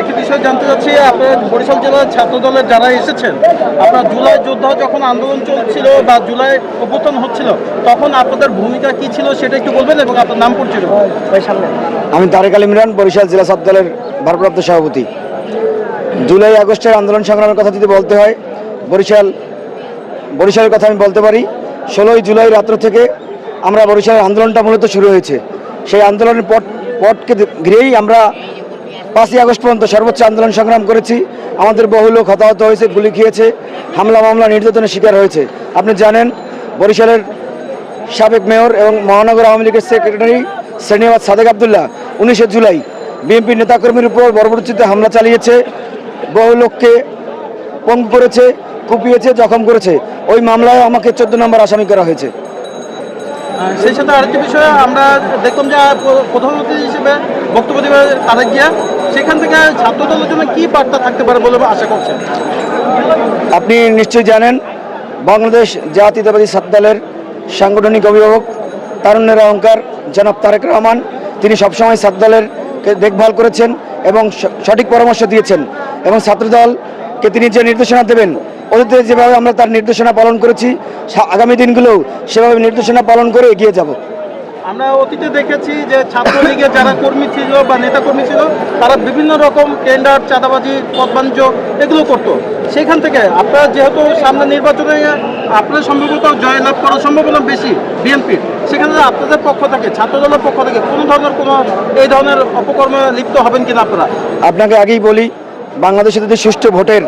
একটি বিষয় জানতে চাচ্ছি আপনার বরিশাল জেলার ছাত্র দলের যারা এসেছেন আপনার জুলাই যোদ্ধা যখন আন্দোলন চলছিল বা জুলাই অভ্যুত্থান হচ্ছিল তখন আপনাদের ভূমিকা কি ছিল সেটা একটু বলবেন এবং আপনার নাম পরিচয় আমি তারেক আল ইমরান বরিশাল জেলা ছাত্র দলের ভারপ্রাপ্ত সভাপতি। জুলাই আগস্টের আন্দোলন সংগ্রামের কথা যদি বলতে হয় বরিশাল বরিশালের কথা আমি বলতে পারি ষোলোই জুলাই রাত্র থেকে আমরা বরিশালের আন্দোলনটা মূলত শুরু হয়েছে। সেই আন্দোলনের পট পটকে ঘিরেই আমরা পাঁচই আগস্ট পর্যন্ত সর্বোচ্চ আন্দোলন সংগ্রাম করেছি। আমাদের বহু লোক হতাহত হয়েছে, গুলি খেয়েছে, হামলা, মামলা নির্যাতনের শিকার হয়েছে। আপনি জানেন, বরিশালের সাবেক মেয়র এবং মহানগর আওয়ামী লীগের সেক্রেটারি শ্রেণীবাদ সাদেক আবদুল্লাহ, উনিশে জুলাই বিএনপি নেতাকর্মীর উপর বর্বরচিতে হামলা চালিয়েছে, বহু লোককে পঙ্গু করেছে, কুপিয়েছে, জখম করেছে। ওই মামলায় আমাকে চোদ্দ নম্বর আসামি করা হয়েছে। সেই সাথে আরেকটি বিষয়ে আমরা দেখলাম যে প্র- প্রধানমন্ত্রী হিসেবে বক্তব্য দেবে তারেক জিয়া। সেখান থেকে ছাত্র দলের জন্য কি বার্তা থাকতে পারে বলে আশা করছেন? আপনি নিশ্চয়ই জানেন, বাংলাদেশ জাতীয়তাবাদী ছাত্র দলের সাংগঠনিক অভিভাবক তারুণ্যের অহংকার জনাব তারেক রহমান। তিনি সবসময় ছাত্র দলের দেখভাল করেছেন এবং সঠিক পরামর্শ দিয়েছেন এবং ছাত্রদলকে তিনি যে নির্দেশনা দেবেন অতীতে যেভাবে আমরা তার নির্দেশনা পালন করেছি আগামী দিনগুলোও সেভাবে নির্দেশনা পালন করে এগিয়ে যাব। আমরা অতীতে দেখেছি যে ছাত্রলীগের যারা কর্মী ছিল বা নেতা কর্মী ছিল তারা বিভিন্ন রকম টেন্ডার চাঁদাবাজি পদবাণিজ্য এগুলো করতো। সেখান থেকে আপনারা যেহেতু সামনে নির্বাচনে আপনার সম্ভবত জয়লাভ করার সম্ভাবনা বেশি বিএনপির সেখানে আপনাদের পক্ষ থেকে ছাত্রদলের পক্ষ থেকে কোনো ধরনের কোনো এই ধরনের অপকর্মে লিপ্ত হবেন কিনা আপনারা? আপনাকে আগেই বলি বাংলাদেশে যদি সুষ্ঠু ভোটের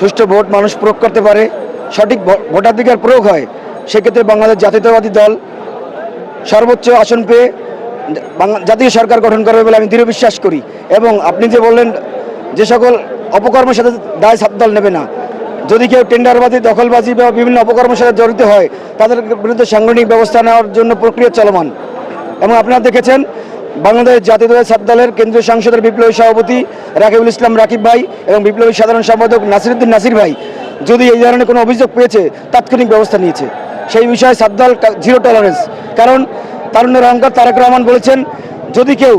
সুষ্ঠু ভোট মানুষ প্রয়োগ করতে পারে, সঠিক ভোটাধিকার প্রয়োগ হয়, সেক্ষেত্রে বাংলাদেশ জাতীয়তাবাদী দল সর্বোচ্চ আসন পেয়ে জাতীয় সরকার গঠন করবে বলে আমি দৃঢ় বিশ্বাস করি। এবং আপনি যে বললেন যে সকল অপকর্মের সাথে দায় ছাত্র দল নেবে না, যদি কেউ টেন্ডারবাজি, দখলবাজি বা বিভিন্ন অপকর্মের সাথে জড়িত হয়, তাদের বিরুদ্ধে সাংগঠনিক ব্যবস্থা নেওয়ার জন্য প্রক্রিয়া চলমান। এবং আপনারা দেখেছেন বাংলাদেশ জাতীয়তাবাদী ছাত্র দলের কেন্দ্রীয় সংসদের বিপ্লবী সভাপতি রাকিবুল ইসলাম রাকিব ভাই এবং বিপ্লবী সাধারণ সম্পাদক নাসিরুদ্দিন নাসির ভাই যদি এই ধরনের কোনো অভিযোগ পেয়েছে, তাৎক্ষণিক ব্যবস্থা নিয়েছে। সেই বিষয়ে ছাত্র দল জিরো টলারেন্স কারণ তারুণ্যের অহংকার তারেক রহমান বলেছেন, যদি কেউ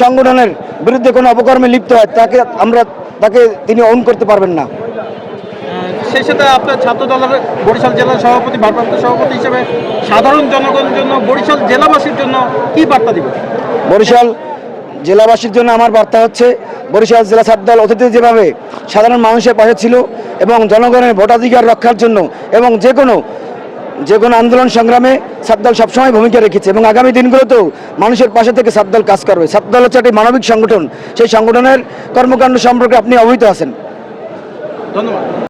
সংগঠনের বিরুদ্ধে কোনো অপকর্মে লিপ্ত হয়, তাকে আমরা, তাকে তিনি অন করতে পারবেন না। সেই সাথে আপনার ছাত্র দলের বরিশাল জেলার সভাপতি, ভারপ্রাপ্ত সভাপতি হিসেবে সাধারণ জনগণের জন্য বরিশাল জেলাবাসীর জন্য কি বার্তা দিবেন বরিশাল জেলাবাসীর জন্য আমার বার্তা হচ্ছে, বরিশাল জেলা ছাত্র দল অতীতে যেভাবে সাধারণ মানুষের পাশে ছিল এবং জনগণের ভোটাধিকার রক্ষার জন্য এবং যে কোনো যে কোনো আন্দোলন সংগ্রামে ছাত্রদল সবসময় ভূমিকা রেখেছে এবং আগামী দিনগুলোতেও মানুষের পাশে থেকে ছাত্রদল কাজ করবে। ছাত্রদল হচ্ছে একটি মানবিক সংগঠন। সেই সংগঠনের কর্মকাণ্ড সম্পর্কে আপনি অবহিত আছেন। ধন্যবাদ।